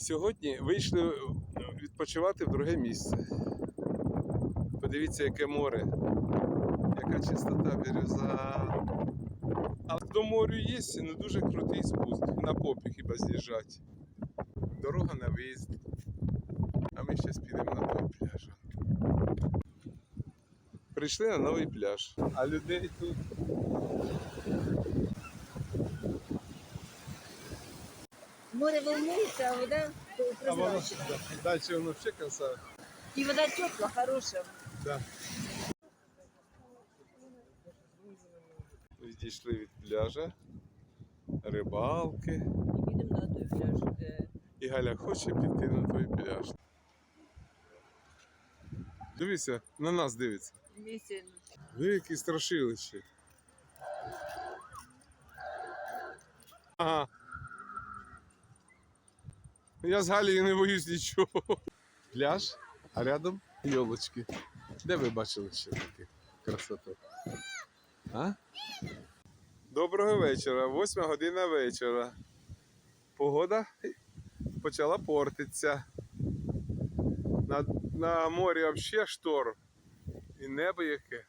Сьогодні вийшли відпочивати в друге місце. Подивіться, яке море, яка чистота бірюза. Але до морю є не дуже крутий спуск. На попі хіба з'їжджати. Дорога на виїзд. А ми зараз підемо на той пляж. Прийшли на новий пляж. А людей тут. Море волнуется, а вода А воно далі воно ще красаве. И вода теплая, хорошая. Да. Відійшли від пляжа, рибалки. Їдемо на той пляж, де І Галя хоче піти на той пляж. Дивися, на нас дивиться. місце Великі страшилище. Ага. Я Галією не боюсь нічого. Пляж, а рядом йолочки. Де ви бачили ще таку красоту? А? Доброго вечора, восьма година вечора. Погода почала портитися. На, на морі взагалі шторм. І небо яке.